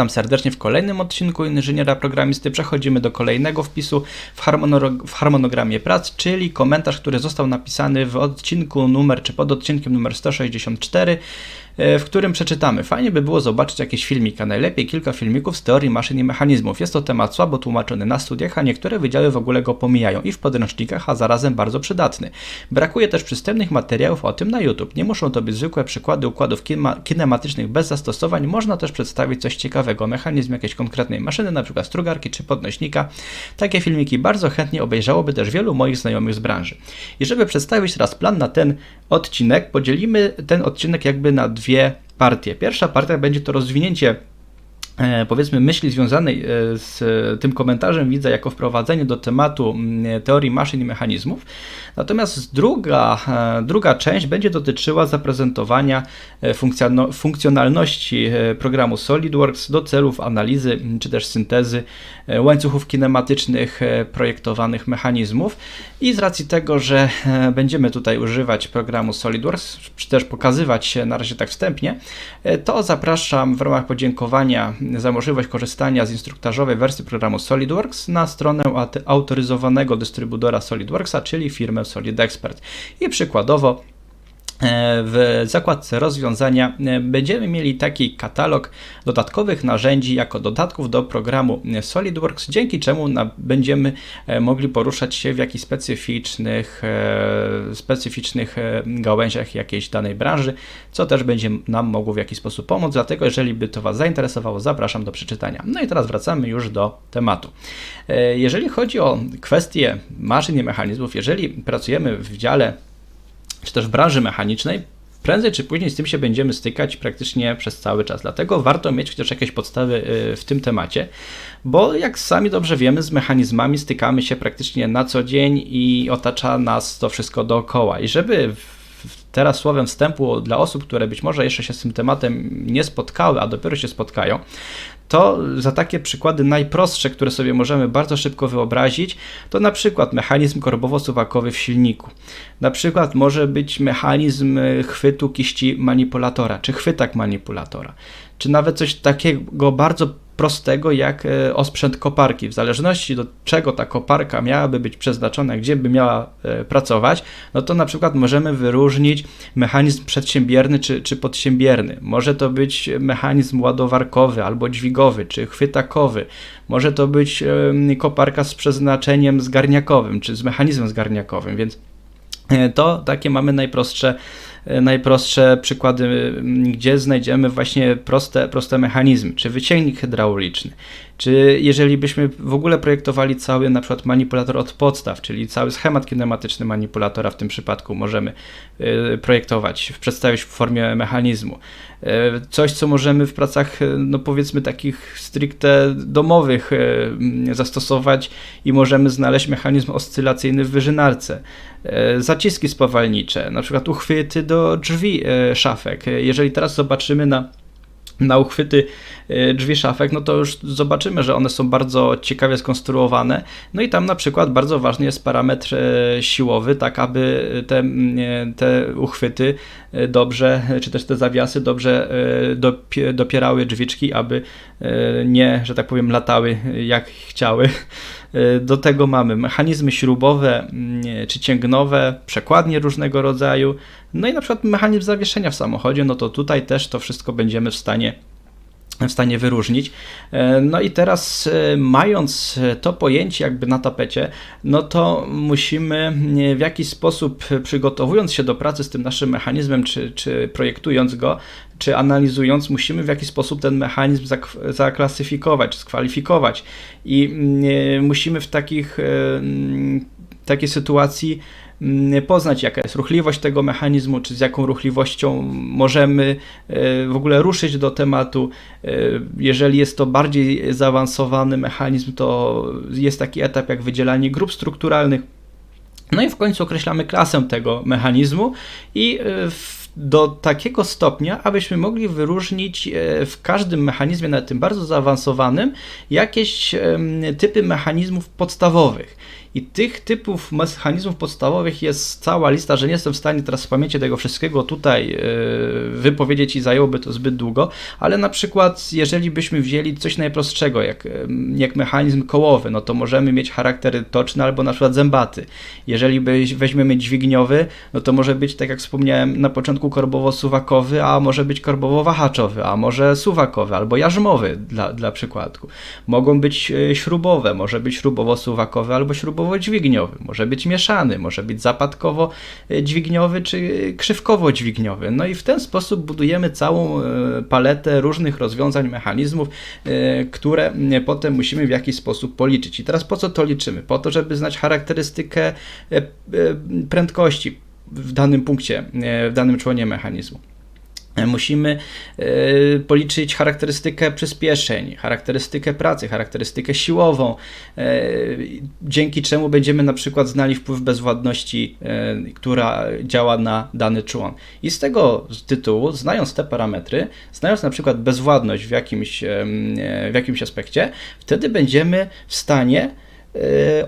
Witam serdecznie w kolejnym odcinku Inżyniera Programisty. Przechodzimy do kolejnego wpisu w, w harmonogramie prac, czyli komentarz, który został napisany w odcinku numer, czy pod odcinkiem numer 164, e, w którym przeczytamy. Fajnie by było zobaczyć jakiś filmik, a najlepiej kilka filmików z teorii maszyn i mechanizmów. Jest to temat słabo tłumaczony na studiach, a niektóre wydziały w ogóle go pomijają i w podręcznikach, a zarazem bardzo przydatny. Brakuje też przystępnych materiałów o tym na YouTube. Nie muszą to być zwykłe przykłady układów kinema- kinematycznych bez zastosowań, można też przedstawić coś ciekawego, mechanizm jakiejś konkretnej maszyny, np. strugarki czy podnośnika. Takie filmiki bardzo chętnie obejrzałoby też wielu moich znajomych z branży. I żeby przedstawić teraz plan na ten odcinek, podzielimy ten odcinek jakby na dwie partie. Pierwsza partia będzie to rozwinięcie powiedzmy myśli związanej e, z tym komentarzem widzę jako wprowadzenie do tematu mm, teorii maszyn i mechanizmów. Natomiast druga, e, druga część będzie dotyczyła zaprezentowania e, funkcjonalności e, programu SolidWorks do celów analizy m, czy też syntezy e, łańcuchów kinematycznych e, projektowanych mechanizmów. I z racji tego, że e, będziemy tutaj używać programu SolidWorks, czy też pokazywać się na razie tak wstępnie, e, to zapraszam w ramach podziękowania za możliwość korzystania z instruktażowej wersji programu SolidWorks na stronę aut- autoryzowanego dystrybutora SolidWorksa, czyli firmę Solid Expert. I przykładowo w zakładce rozwiązania e, będziemy mieli taki katalog dodatkowych narzędzi jako dodatków do programu SolidWorks, dzięki czemu będziemy e, mogli poruszać się w jakichś specyficznych, e, specyficznych e, gałęziach jakiejś danej branży, co też będzie nam mogło w jakiś sposób pomóc. Dlatego, jeżeli by to Was zainteresowało, zapraszam do przeczytania. No i teraz wracamy już do tematu. E, Jeżeli chodzi o kwestie maszyn i mechanizmów, jeżeli pracujemy w dziale czy też w branży mechanicznej, prędzej czy później z tym się będziemy stykać praktycznie przez cały czas. Dlatego warto mieć chociaż jakieś podstawy y, w tym temacie, bo jak sami dobrze wiemy, z mechanizmami stykamy się praktycznie na co dzień i otacza nas to wszystko dookoła. I żeby teraz słowem wstępu dla osób, które być może jeszcze się z tym tematem nie spotkały, a dopiero się spotkają, to za takie przykłady najprostsze, które sobie możemy bardzo szybko wyobrazić, to na przykład mechanizm korbowo-suwakowy w silniku. Na przykład może być mechanizm e, chwytu kiści manipulatora, czy chwytak manipulatora, czy nawet coś takiego bardzo prostego jak e, osprzęt koparki. W zależności do czego ta koparka miałaby być przeznaczona, gdzie by miała e, pracować, no to na przykład możemy wyróżnić mechanizm przedsiębierny czy, czy podsiębierny. Może to być mechanizm ładowarkowy albo dźwigowy, czy chwytakowy. Może to być koparka z przeznaczeniem zgarniakowym, czy z mechanizmem zgarniakowym, więc E, to takie mamy najprostsze, najprostsze przykłady, gdzie znajdziemy właśnie proste, proste mechanizmy, czy wyciągnik hydrauliczny, czy jeżeli byśmy w ogóle projektowali cały na przykład manipulator od podstaw, czyli cały schemat kinematyczny manipulatora w tym przypadku możemy e, projektować, przedstawić w formie mechanizmu. E, Coś, co możemy w pracach, e, no powiedzmy takich stricte domowych e, m, zastosować i możemy znaleźć mechanizm oscylacyjny w wyżynarce. Zaciski spawalnicze, na przykład uchwyty do drzwi szafek. Jeżeli teraz zobaczymy na na uchwyty e, drzwi szafek, no to już zobaczymy, że one są bardzo ciekawie skonstruowane. No i tam na przykład bardzo ważny jest parametr e, siłowy, tak aby te, te uchwyty e, dobrze, czy też te zawiasy dobrze dopie- dopierały drzwiczki, aby nie, że tak powiem, latały jak chciały. E, Do tego mamy mechanizmy śrubowe mm, czy cięgnowe, przekładnie różnego rodzaju, no i na przykład mechanizm zawieszenia w samochodzie, no to tutaj też to wszystko będziemy w stanie w stanie wyróżnić. E, No i teraz, e, mając to pojęcie jakby na tapecie, no to musimy e, w jakiś sposób, przygotowując się do pracy z tym naszym mechanizmem, czy, czy projektując go, czy analizując, musimy w jakiś sposób ten mechanizm zak- zaklasyfikować, skwalifikować. I mm, musimy w takich, takiej sytuacji poznać, jaka jest ruchliwość tego mechanizmu, czy z jaką ruchliwością możemy e, w ogóle ruszyć do tematu. E, Jeżeli jest to bardziej zaawansowany mechanizm, to jest taki etap jak wydzielanie grup strukturalnych. No i w końcu określamy klasę tego mechanizmu i e, do takiego stopnia, abyśmy mogli wyróżnić w każdym mechanizmie, nawet tym bardzo zaawansowanym, jakieś typy mechanizmów podstawowych. I tych typów mechanizmów podstawowych jest cała lista, że nie jestem w stanie teraz w pamięci tego wszystkiego tutaj wypowiedzieć i zajęłoby to zbyt długo, ale na przykład jeżeli byśmy wzięli coś najprostszego, jak, jak mechanizm kołowy, no to możemy mieć charakter toczny albo na przykład zębaty. Jeżeli weźmiemy dźwigniowy, no to może być, tak jak wspomniałem na początku, korbowo-suwakowy, a może być korbowo-wahaczowy, a może suwakowy albo jarzmowy dla, dla przykładu. Mogą być e, śrubowe, może być śrubowo-suwakowy albo śrubowo-dźwigniowy, może być mieszany, może być zapadkowo-dźwigniowy czy krzywkowo-dźwigniowy. No i w ten sposób budujemy całą e, paletę różnych rozwiązań, mechanizmów, e, które potem musimy w jakiś sposób policzyć. I teraz po co to liczymy? Po to, żeby znać charakterystykę prędkości w danym punkcie, w danym członie mechanizmu. Musimy y, policzyć charakterystykę przyspieszeń, charakterystykę pracy, charakterystykę siłową, y, dzięki czemu będziemy na przykład znali wpływ bezwładności, y, która działa na dany człon. I z tego tytułu, znając te parametry, znając na przykład bezwładność w jakimś, w jakimś aspekcie, wtedy będziemy w stanie E,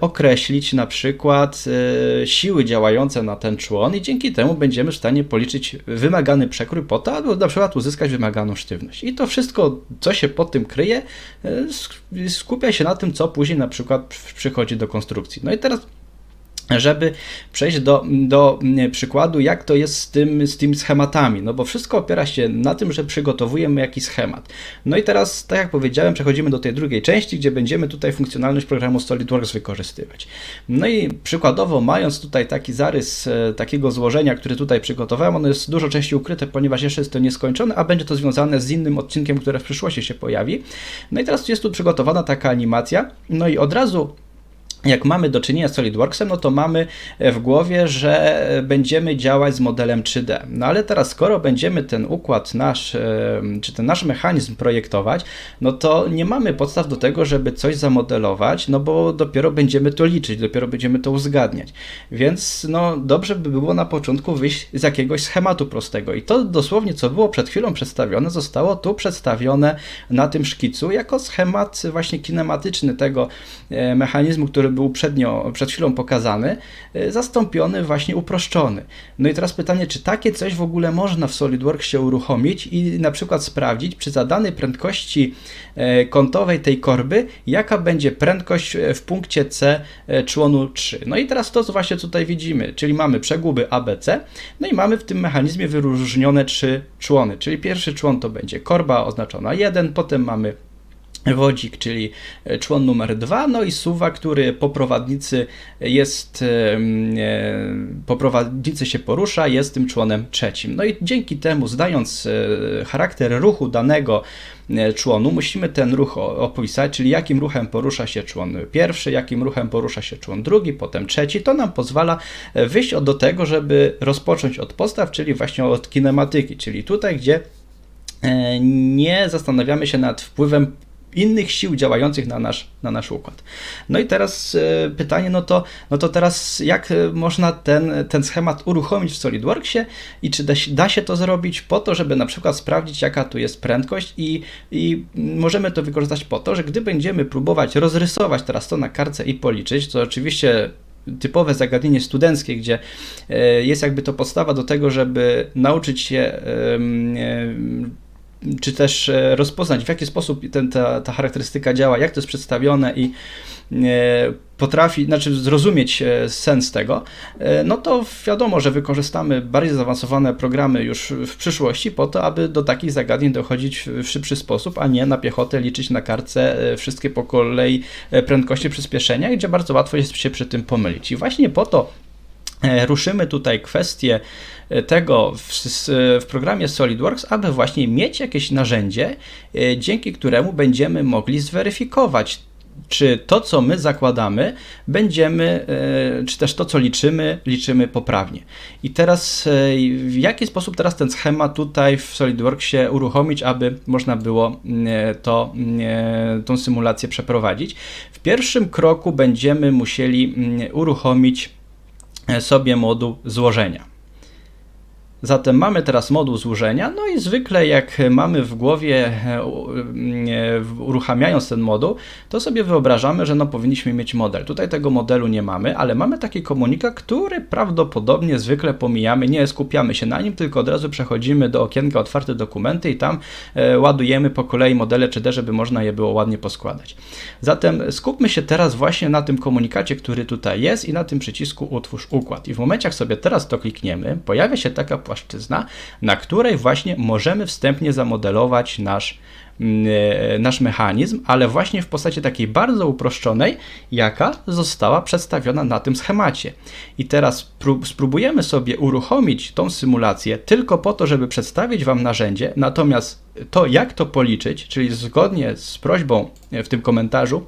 określić na przykład e, siły działające na ten człon i dzięki temu będziemy w stanie policzyć wymagany przekrój po to, aby na przykład uzyskać wymaganą sztywność. I to wszystko, co się pod tym kryje, e, skupia się na tym, co później na przykład przychodzi do konstrukcji. No i teraz żeby przejść do, do przykładu, jak to jest z, tym, z tymi schematami, no bo wszystko opiera się na tym, że przygotowujemy jakiś schemat. No i teraz, tak jak powiedziałem, przechodzimy do tej drugiej części, gdzie będziemy tutaj funkcjonalność programu SolidWorks wykorzystywać. No i przykładowo, mając tutaj taki zarys e, takiego złożenia, który tutaj przygotowałem, ono jest dużo częściej ukryte, ponieważ jeszcze jest to nieskończone, a będzie to związane z innym odcinkiem, które w przyszłości się pojawi. No i teraz jest tu przygotowana taka animacja, no i od razu jak mamy do czynienia z SolidWorksem, no to mamy w głowie, że będziemy działać z modelem 3D. No ale teraz, skoro będziemy ten układ nasz, czy ten nasz mechanizm projektować, no to nie mamy podstaw do tego, żeby coś zamodelować, no bo dopiero będziemy to liczyć, dopiero będziemy to uzgadniać. Więc no dobrze by było na początku wyjść z jakiegoś schematu prostego. I to dosłownie, co było przed chwilą przedstawione, zostało tu przedstawione na tym szkicu jako schemat właśnie kinematyczny tego e, mechanizmu, który był przednio, przed chwilą pokazany, e, zastąpiony właśnie uproszczony. No i teraz pytanie, czy takie coś w ogóle można w SolidWorksie uruchomić i na przykład sprawdzić przy zadanej prędkości e, kątowej tej korby, jaka będzie prędkość e, w punkcie C członu 3. No i teraz to, co właśnie tutaj widzimy, czyli mamy przeguby ABC, no i mamy w tym mechanizmie wyróżnione trzy człony, czyli pierwszy człon to będzie korba oznaczona 1, potem mamy wodzik, czyli e, człon numer dwa, no i suwa, który po prowadnicy jest, e, po prowadnicy się porusza, jest tym członem trzecim. No i dzięki temu, zdając e, charakter ruchu danego członu, musimy ten ruch opisać, czyli jakim ruchem porusza się człon pierwszy, jakim ruchem porusza się człon drugi, potem trzeci. To nam pozwala wyjść do tego, żeby rozpocząć od postaw, czyli właśnie od kinematyki, czyli tutaj, gdzie nie zastanawiamy się nad wpływem innych sił działających na nasz, na nasz układ. No i teraz e, pytanie, no to, no to teraz jak e, można ten, ten schemat uruchomić w SolidWorksie i czy da, da się to zrobić po to, żeby na przykład sprawdzić jaka tu jest prędkość i, i możemy to wykorzystać po to, że gdy będziemy próbować rozrysować teraz to na kartce i policzyć, to oczywiście typowe zagadnienie studenckie, gdzie e, jest jakby to podstawa do tego, żeby nauczyć się czy też e, rozpoznać, w jaki sposób ten, ta, ta charakterystyka działa, jak to jest przedstawione i e, potrafi, znaczy zrozumieć e, sens tego, no to wiadomo, że wykorzystamy bardziej zaawansowane programy już w przyszłości po to, aby do takich zagadnień dochodzić w szybszy sposób, a nie na piechotę liczyć na kartce wszystkie po kolei prędkości przyspieszenia, gdzie bardzo łatwo jest się przy tym pomylić. I właśnie po to ruszymy tutaj kwestię tego w, w, programie SolidWorks, aby właśnie mieć jakieś narzędzie, e, dzięki któremu będziemy mogli zweryfikować czy to, co my zakładamy, będziemy, e, czy też to, co liczymy, liczymy poprawnie. I teraz, e, w jaki sposób teraz ten schemat tutaj w SolidWorksie uruchomić, aby można było to, tą symulację przeprowadzić? W pierwszym kroku będziemy musieli uruchomić sobie moduł złożenia. Zatem mamy teraz moduł złożenia, no i zwykle jak mamy w głowie, e, e, uruchamiając ten moduł, to sobie wyobrażamy, że no powinniśmy mieć model. Tutaj tego modelu nie mamy, ale mamy taki komunikat, który prawdopodobnie zwykle pomijamy, nie skupiamy się na nim, tylko od razu przechodzimy do okienka otwarte dokumenty i tam e, ładujemy po kolei modele 3D, żeby można je było ładnie poskładać. Zatem skupmy się teraz właśnie na tym komunikacie, który tutaj jest i na tym przycisku utwórz układ. I w momencie jak sobie teraz to klikniemy, pojawia się taka na której właśnie możemy wstępnie zamodelować nasz mm, e, nasz mechanizm, ale właśnie w postaci takiej bardzo uproszczonej, jaka została przedstawiona na tym schemacie. I teraz pró- spróbujemy sobie uruchomić tą symulację tylko po to, żeby przedstawić Wam narzędzie, natomiast to, jak to policzyć, czyli zgodnie z prośbą e, w tym komentarzu,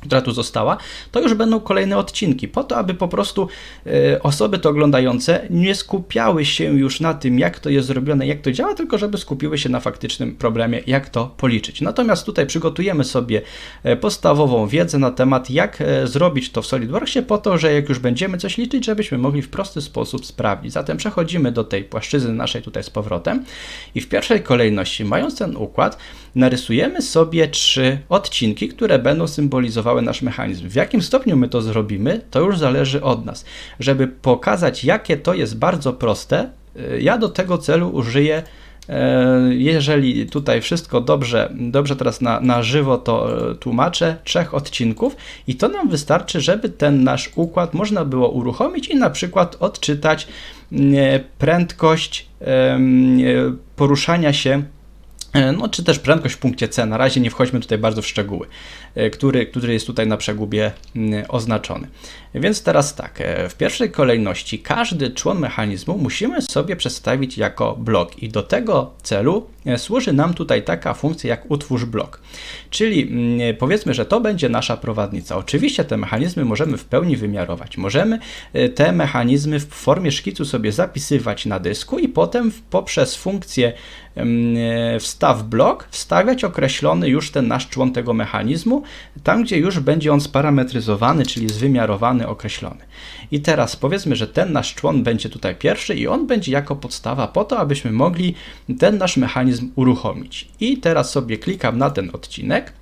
która tu została, to już będą kolejne odcinki, po to, aby po prostu e, osoby to oglądające nie skupiały się już na tym, jak to jest zrobione, jak to działa, tylko żeby skupiły się na faktycznym problemie, jak to policzyć. Natomiast tutaj przygotujemy sobie e, podstawową wiedzę na temat, jak e, zrobić to w SolidWorksie, po to, że jak już będziemy coś liczyć, żebyśmy mogli w prosty sposób sprawdzić. Zatem przechodzimy do tej płaszczyzny naszej tutaj z powrotem i w pierwszej kolejności, mając ten układ, narysujemy sobie trzy odcinki, które będą symbolizowały nasz mechanizm. W jakim stopniu my to zrobimy, to już zależy od nas. Żeby pokazać, jakie to jest bardzo proste, y, ja do tego celu użyję e, jeżeli tutaj wszystko dobrze, dobrze teraz na, na żywo to e, tłumaczę, trzech odcinków i to nam wystarczy, żeby ten nasz układ można było uruchomić i na przykład odczytać prędkość poruszania się no, czy też prędkość w punkcie C. Na razie nie wchodźmy tutaj bardzo w szczegóły, e, który, który jest tutaj na przegubie oznaczony. Więc teraz tak, e, w pierwszej kolejności każdy człon mechanizmu musimy sobie przedstawić jako blok i do tego celu e, służy nam tutaj taka funkcja jak utwórz blok. Czyli powiedzmy, że to będzie nasza prowadnica. Oczywiście te mechanizmy możemy w pełni wymiarować. Możemy e, te mechanizmy w formie szkicu sobie zapisywać na dysku i potem poprzez funkcję e, wstaw blok wstawiać określony już ten nasz człon tego mechanizmu, tam gdzie już będzie on sparametryzowany, czyli zwymiarowany, określony. I teraz powiedzmy, że ten nasz człon będzie tutaj pierwszy i on będzie jako podstawa po to, abyśmy mogli ten nasz mechanizm uruchomić. I teraz sobie klikam na ten odcinek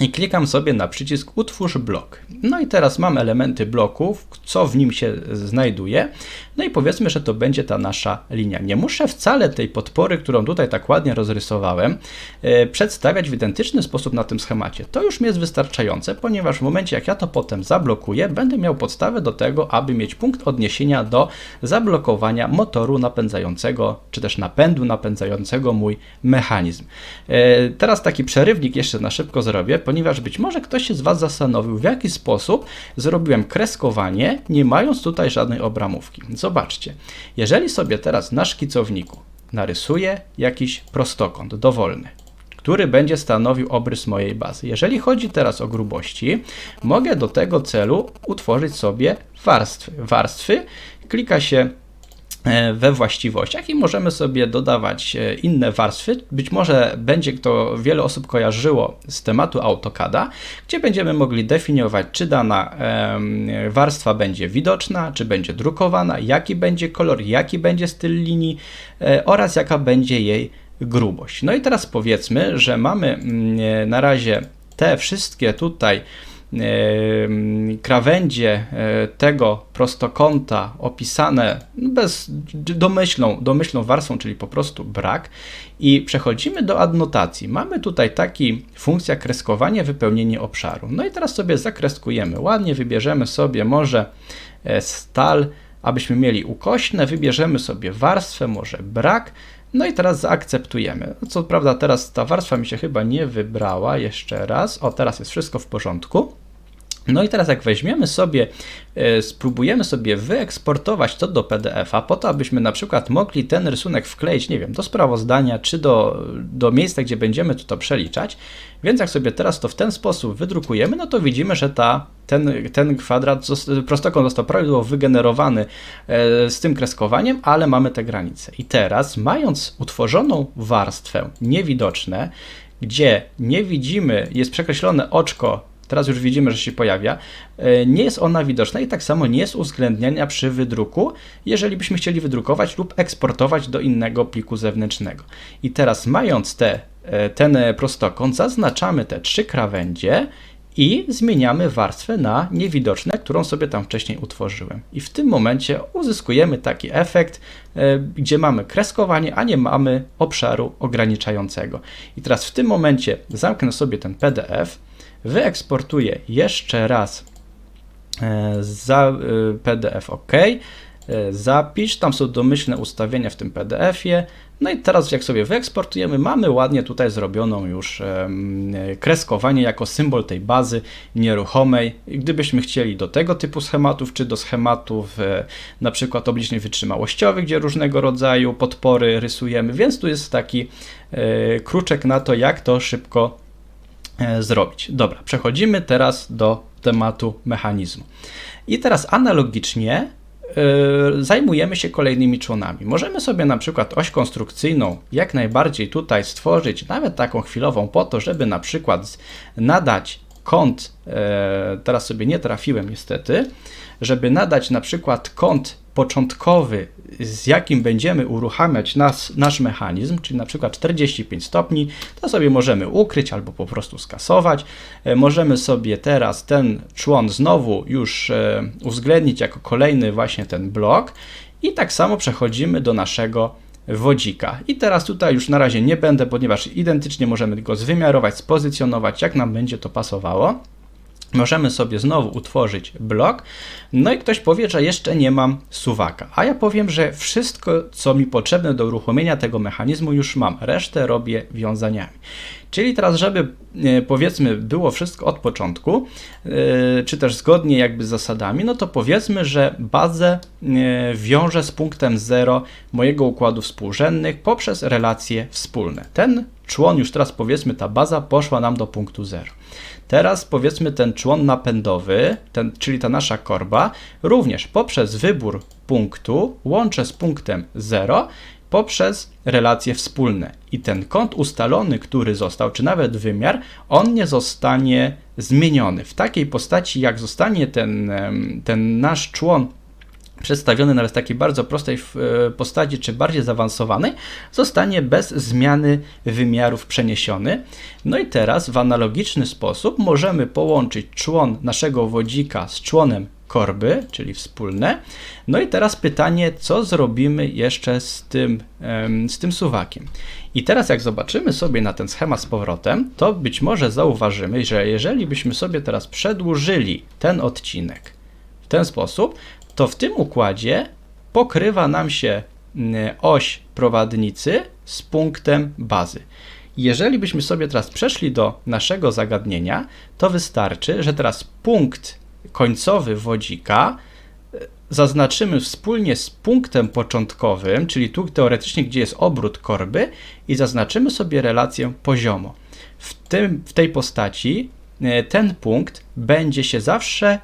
i klikam sobie na przycisk Utwórz blok. No i teraz mam elementy bloków, co w nim się znajduje. No i powiedzmy, że to będzie ta nasza linia. Nie muszę wcale tej podpory, którą tutaj tak ładnie rozrysowałem, e, przedstawiać w identyczny sposób na tym schemacie. To już mi jest wystarczające, ponieważ w momencie jak ja to potem zablokuję, będę miał podstawę do tego, aby mieć punkt odniesienia do zablokowania motoru napędzającego, czy też napędu napędzającego mój mechanizm. E, Teraz taki przerywnik jeszcze na szybko zrobię, ponieważ być może ktoś się z Was zastanowił, w jaki sposób zrobiłem kreskowanie, nie mając tutaj żadnej obramówki. Zobaczcie, jeżeli sobie teraz na szkicowniku narysuję jakiś prostokąt dowolny, który będzie stanowił obrys mojej bazy. Jeżeli chodzi teraz o grubości, mogę do tego celu utworzyć sobie warstwy. Warstwy klika się we właściwościach i możemy sobie dodawać e, inne warstwy. Być może będzie to wiele osób kojarzyło z tematu AutoCADa, gdzie będziemy mogli definiować, czy dana warstwa będzie widoczna, czy będzie drukowana, jaki będzie kolor, jaki będzie styl linii e, oraz jaka będzie jej grubość. No i teraz powiedzmy, że mamy mm, e, na razie te wszystkie tutaj krawędzie e, tego prostokąta opisane bez domyślną, domyślną warstwą, czyli po prostu brak. I przechodzimy do adnotacji. Mamy tutaj taki funkcja kreskowanie, wypełnienie obszaru. No i teraz sobie zakreskujemy. Ładnie wybierzemy sobie może e, stal, abyśmy mieli ukośne, wybierzemy sobie warstwę, może brak. No i teraz zaakceptujemy. Co prawda teraz ta warstwa mi się chyba nie wybrała. Jeszcze raz. O, teraz jest wszystko w porządku. No i teraz jak weźmiemy sobie, e, spróbujemy sobie wyeksportować to do PDF-a, po to, abyśmy na przykład mogli ten rysunek wkleić, nie wiem, do sprawozdania, czy do, do miejsca, gdzie będziemy to, to przeliczać. Więc jak sobie teraz to w ten sposób wydrukujemy, no to widzimy, że ta, ten, ten kwadrat, prostokąt został prawidłowo wygenerowany e, z tym kreskowaniem, ale mamy te granice. I teraz, mając utworzoną warstwę niewidoczne, gdzie nie widzimy, jest przekreślone oczko teraz już widzimy, że się pojawia, e, nie jest ona widoczna i tak samo nie jest uwzględniania przy wydruku, jeżeli byśmy chcieli wydrukować lub eksportować do innego pliku zewnętrznego. I teraz mając te, e, ten prostokąt, zaznaczamy te trzy krawędzie i zmieniamy warstwę na niewidoczne, którą sobie tam wcześniej utworzyłem. I w tym momencie uzyskujemy taki efekt, e, gdzie mamy kreskowanie, a nie mamy obszaru ograniczającego. I teraz w tym momencie zamknę sobie ten PDF, wyeksportuję jeszcze raz e, za e, PDF OK, zapisz, tam są domyślne ustawienia w tym PDF-ie, no i teraz jak sobie wyeksportujemy, mamy ładnie tutaj zrobioną już kreskowanie jako symbol tej bazy nieruchomej. I gdybyśmy chcieli do tego typu schematów, czy do schematów e, na przykład obliczeń wytrzymałościowych, gdzie różnego rodzaju podpory rysujemy, więc tu jest taki e, kruczek na to, jak to szybko e, zrobić. Dobra, przechodzimy teraz do tematu mechanizmu. I teraz analogicznie Yy, zajmujemy się kolejnymi członami. Możemy sobie na przykład oś konstrukcyjną jak najbardziej tutaj stworzyć, nawet taką chwilową, po to, żeby na przykład nadać kąt, yy, teraz sobie nie trafiłem niestety, żeby nadać na przykład kąt początkowy, z jakim będziemy uruchamiać nas, nasz mechanizm, czyli na przykład 45 stopni, to sobie możemy ukryć albo po prostu skasować. E, możemy sobie teraz ten człon znowu już e, uwzględnić jako kolejny właśnie ten blok i tak samo przechodzimy do naszego wodzika. I teraz tutaj już na razie nie będę, ponieważ identycznie możemy go zwymiarować, spozycjonować, jak nam będzie to pasowało. Możemy sobie znowu utworzyć blok, no i ktoś powie, że jeszcze nie mam suwaka, a ja powiem, że wszystko, co mi potrzebne do uruchomienia tego mechanizmu już mam, resztę robię wiązaniami. Czyli teraz, żeby e, powiedzmy było wszystko od początku, e, czy też zgodnie jakby z zasadami, no to powiedzmy, że bazę e, wiążę z punktem 0 mojego układu współrzędnych poprzez relacje wspólne. Ten człon już teraz powiedzmy ta baza poszła nam do punktu 0. Teraz powiedzmy ten człon napędowy, ten, czyli ta nasza korba, również poprzez wybór punktu łączę z punktem 0 poprzez relacje wspólne. I ten kąt ustalony, który został, czy nawet wymiar, on nie zostanie zmieniony. W takiej postaci, jak zostanie ten, ten nasz człon przedstawiony nawet w takiej bardzo prostej e, postaci, czy bardziej zaawansowanej, zostanie bez zmiany wymiarów przeniesiony. No i teraz w analogiczny sposób możemy połączyć człon naszego wodzika z członem korby, czyli wspólne. No i teraz pytanie, co zrobimy jeszcze z tym, z tym suwakiem. I teraz jak zobaczymy sobie na ten schemat z powrotem, to być może zauważymy, że jeżeli byśmy sobie teraz przedłużyli ten odcinek w ten sposób, to w tym układzie pokrywa nam się mm, oś prowadnicy z punktem bazy. Jeżeli byśmy sobie teraz przeszli do naszego zagadnienia, to wystarczy, że teraz punkt końcowy wodzika e, zaznaczymy wspólnie z punktem początkowym, czyli tu teoretycznie, gdzie jest obrót korby i zaznaczymy sobie relację poziomo. W, tym, w tej postaci e, ten punkt będzie się zawsze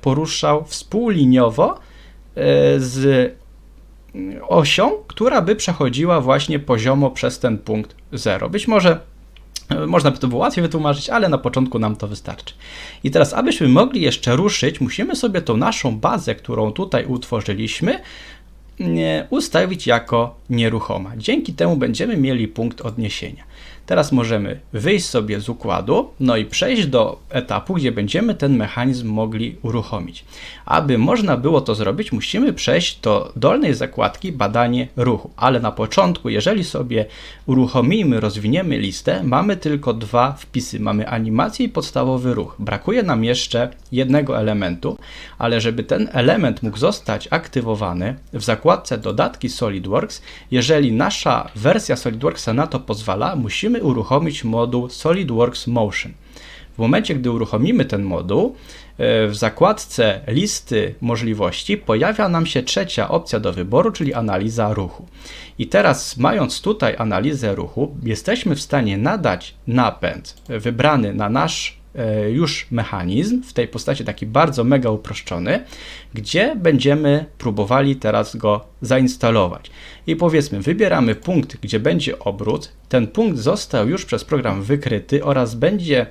poruszał współliniowo e, z osią, która by przechodziła właśnie poziomo przez ten punkt 0. Być może e, można by to było łatwiej wytłumaczyć, ale na początku nam to wystarczy. I teraz, abyśmy mogli jeszcze ruszyć, musimy sobie tą naszą bazę, którą tutaj utworzyliśmy, ustawić jako nieruchoma. Dzięki temu będziemy mieli punkt odniesienia. Teraz możemy wyjść sobie z układu, no i przejść do etapu, gdzie będziemy ten mechanizm mogli uruchomić. Aby można było to zrobić, musimy przejść do dolnej zakładki badanie ruchu, ale na początku, jeżeli sobie uruchomimy, rozwiniemy listę, mamy tylko dwa wpisy. Mamy animację i podstawowy ruch. Brakuje nam jeszcze jednego elementu, ale żeby ten element mógł zostać aktywowany w zakładce dodatki SolidWorks, jeżeli nasza wersja SolidWorksa na to pozwala, musimy musimy uruchomić moduł SolidWorks Motion. W momencie, gdy uruchomimy ten moduł, e, w zakładce listy możliwości pojawia nam się trzecia opcja do wyboru, czyli analiza ruchu. I teraz, mając tutaj analizę ruchu, jesteśmy w stanie nadać napęd wybrany na nasz już mechanizm w tej postaci taki bardzo mega uproszczony, gdzie będziemy próbowali teraz go zainstalować. I powiedzmy, wybieramy punkt, gdzie będzie obrót. Ten punkt został już przez program wykryty oraz będzie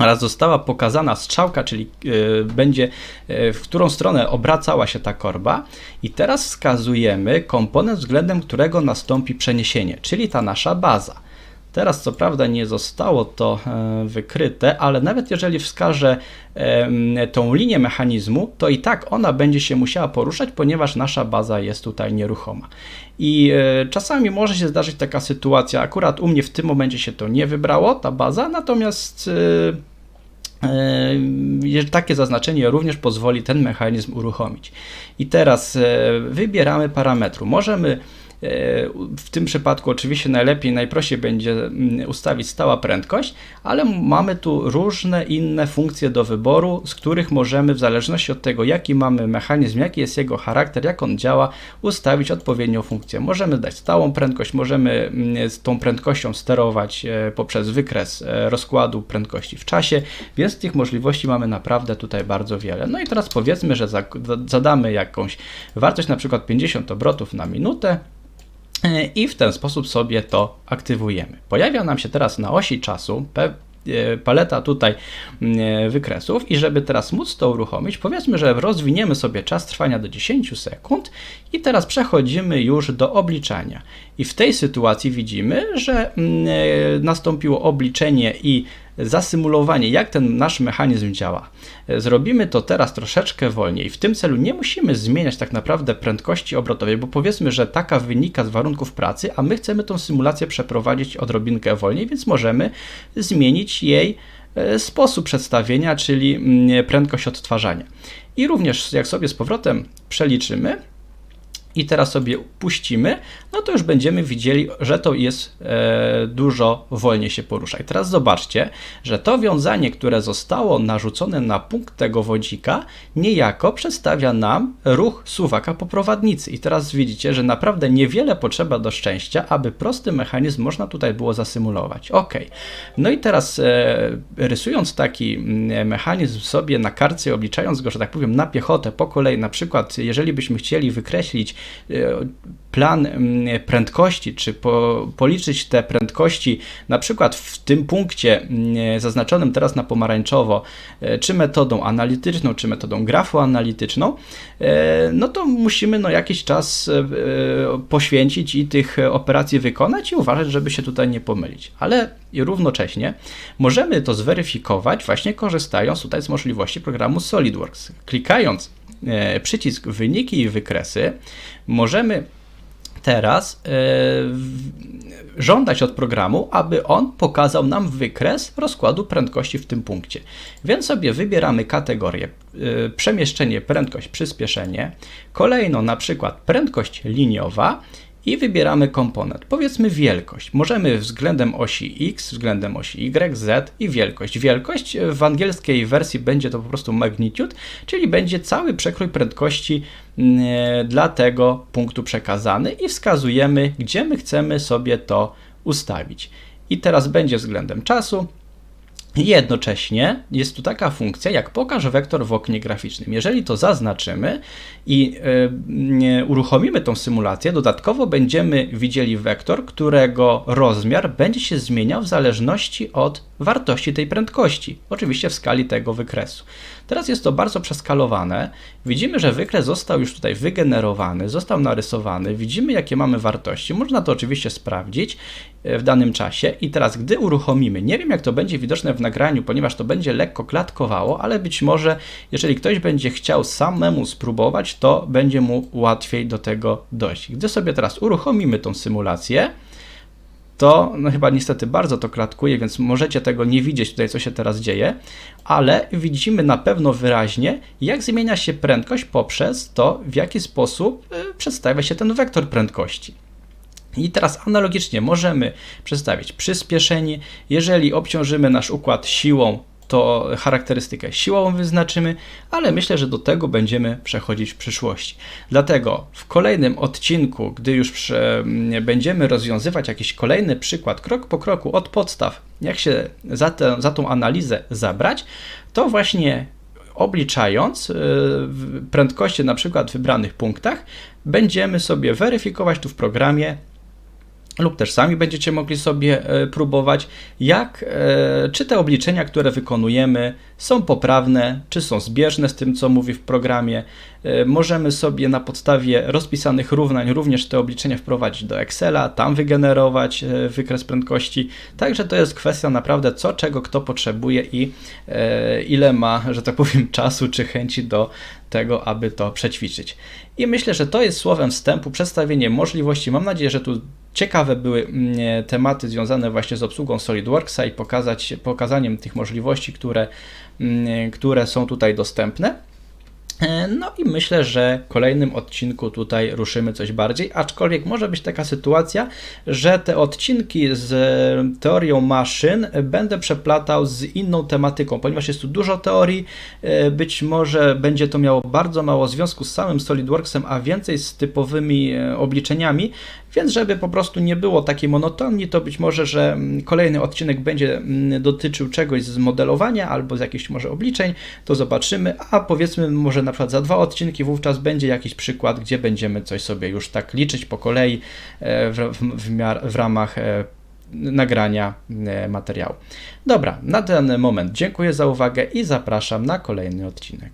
oraz została pokazana strzałka, czyli y, będzie y, w którą stronę obracała się ta korba i teraz wskazujemy komponent względem którego nastąpi przeniesienie, czyli ta nasza baza. Teraz co prawda nie zostało to e, wykryte, ale nawet jeżeli wskażę e, tą linię mechanizmu, to i tak ona będzie się musiała poruszać, ponieważ nasza baza jest tutaj nieruchoma. I e, czasami może się zdarzyć taka sytuacja, akurat u mnie w tym momencie się to nie wybrało, ta baza, natomiast takie zaznaczenie również pozwoli ten mechanizm uruchomić. I teraz wybieramy parametru. Możemy w tym przypadku oczywiście najlepiej, najprościej będzie mm, ustawić stała prędkość, ale mamy tu różne inne funkcje do wyboru, z których możemy w zależności od tego, jaki mamy mechanizm, jaki jest jego charakter, jak on działa, ustawić odpowiednią funkcję. Możemy dać stałą prędkość, możemy mm, z tą prędkością sterować e, poprzez wykres e, rozkładu prędkości w czasie, więc tych możliwości mamy naprawdę tutaj bardzo wiele. No i teraz powiedzmy, że zadamy jakąś wartość, na przykład 50 obrotów na minutę, i w ten sposób sobie to aktywujemy. Pojawia nam się teraz na osi czasu e, paleta tutaj e, wykresów i żeby teraz móc to uruchomić, powiedzmy, że rozwiniemy sobie czas trwania do 10 sekund i teraz przechodzimy już do obliczania. I w tej sytuacji widzimy, że nastąpiło obliczenie i zasymulowanie, jak ten nasz mechanizm działa. Zrobimy to teraz troszeczkę wolniej. W tym celu nie musimy zmieniać tak naprawdę prędkości obrotowej, bo powiedzmy, że taka wynika z warunków pracy, a my chcemy tą symulację przeprowadzić odrobinkę wolniej, więc możemy zmienić jej e, sposób przedstawienia, czyli mm, prędkość odtwarzania. I również jak sobie z powrotem przeliczymy, i teraz sobie puścimy, no to już będziemy widzieli, że to jest e, dużo wolniej się porusza. I teraz zobaczcie, że to wiązanie, które zostało narzucone na punkt tego wodzika, niejako przedstawia nam ruch suwaka po prowadnicy. I teraz widzicie, że naprawdę niewiele potrzeba do szczęścia, aby prosty mechanizm można tutaj było zasymulować. Ok. No i teraz e, rysując taki mm, mechanizm sobie na karcie, obliczając go, że tak powiem, na piechotę po kolei, na przykład jeżeli byśmy chcieli wykreślić plan mm, prędkości, czy po, policzyć te prędkości, na przykład w tym punkcie mm, zaznaczonym teraz na pomarańczowo, e, czy metodą analityczną, czy metodą grafoanalityczną, e, no to musimy no, jakiś czas poświęcić i tych operacji wykonać i uważać, żeby się tutaj nie pomylić. Ale równocześnie możemy to zweryfikować właśnie korzystając tutaj z możliwości programu SolidWorks. Klikając przycisk wyniki i wykresy, możemy teraz e, żądać od programu, aby on pokazał nam wykres rozkładu prędkości w tym punkcie. Więc sobie wybieramy kategorię e, przemieszczenie, prędkość, przyspieszenie, kolejno na przykład prędkość liniowa i wybieramy komponent. Powiedzmy wielkość. Możemy względem osi X, względem osi Y, Z i wielkość. Wielkość w angielskiej wersji będzie to po prostu magnitude, czyli będzie cały przekrój prędkości mm, dla tego punktu przekazany i wskazujemy, gdzie my chcemy sobie to ustawić. I teraz będzie względem czasu, Jednocześnie jest tu taka funkcja jak pokaż wektor w oknie graficznym. Jeżeli to zaznaczymy i y, uruchomimy tą symulację, dodatkowo będziemy widzieli wektor, którego rozmiar będzie się zmieniał w zależności od wartości tej prędkości, oczywiście w skali tego wykresu. Teraz jest to bardzo przeskalowane. Widzimy, że wykres został już tutaj wygenerowany, został narysowany, widzimy jakie mamy wartości. Można to oczywiście sprawdzić e, w danym czasie i teraz gdy uruchomimy, nie wiem jak to będzie widoczne w nagraniu, ponieważ to będzie lekko klatkowało, ale być może jeżeli ktoś będzie chciał samemu spróbować, to będzie mu łatwiej do tego dojść. Gdy sobie teraz uruchomimy tą symulację, to no chyba niestety bardzo to klatkuje, więc możecie tego nie widzieć tutaj, co się teraz dzieje, ale widzimy na pewno wyraźnie, jak zmienia się prędkość poprzez to, w jaki sposób y, przedstawia się ten wektor prędkości. I teraz analogicznie możemy przedstawić przyspieszenie. Jeżeli obciążymy nasz układ siłą, to charakterystykę siłową wyznaczymy, ale myślę, że do tego będziemy przechodzić w przyszłości. Dlatego w kolejnym odcinku, gdy już prze, będziemy rozwiązywać jakiś kolejny przykład, krok po kroku od podstaw, jak się za, za tą analizę zabrać, to właśnie obliczając y, prędkości na przykład w wybranych punktach, będziemy sobie weryfikować tu w programie lub też sami będziecie mogli sobie e, próbować, jak, e, czy te obliczenia, które wykonujemy, są poprawne, czy są zbieżne z tym, co mówi w programie. E, Możemy sobie na podstawie rozpisanych równań również te obliczenia wprowadzić do Excela, tam wygenerować wykres prędkości. Także to jest kwestia naprawdę co, czego kto potrzebuje i ile ma, że tak powiem, czasu czy chęci do tego, aby to przećwiczyć. I myślę, że to jest słowem wstępu przedstawienie możliwości. Mam nadzieję, że tu ciekawe były mm, tematy związane właśnie z obsługą SolidWorksa i pokazać, pokazaniem tych możliwości, które, mm, które są tutaj dostępne. E, No i myślę, że w kolejnym odcinku tutaj ruszymy coś bardziej, aczkolwiek może być taka sytuacja, że te odcinki z teorią maszyn będę przeplatał z inną tematyką, ponieważ jest tu dużo teorii, e, być może będzie to miało bardzo mało związku z samym SolidWorksem, a więcej z typowymi e, obliczeniami, więc żeby po prostu nie było takiej monotonii, to być może, że mm, kolejny odcinek będzie mm, dotyczył czegoś z modelowania albo z jakichś może obliczeń, to zobaczymy, a powiedzmy może na przykład za dwa odcinki wówczas będzie jakiś przykład, gdzie będziemy coś sobie już tak liczyć po kolei e, w, w, w, miar, w ramach e, nagrania e, materiału. Dobra, na ten moment dziękuję za uwagę i zapraszam na kolejny odcinek.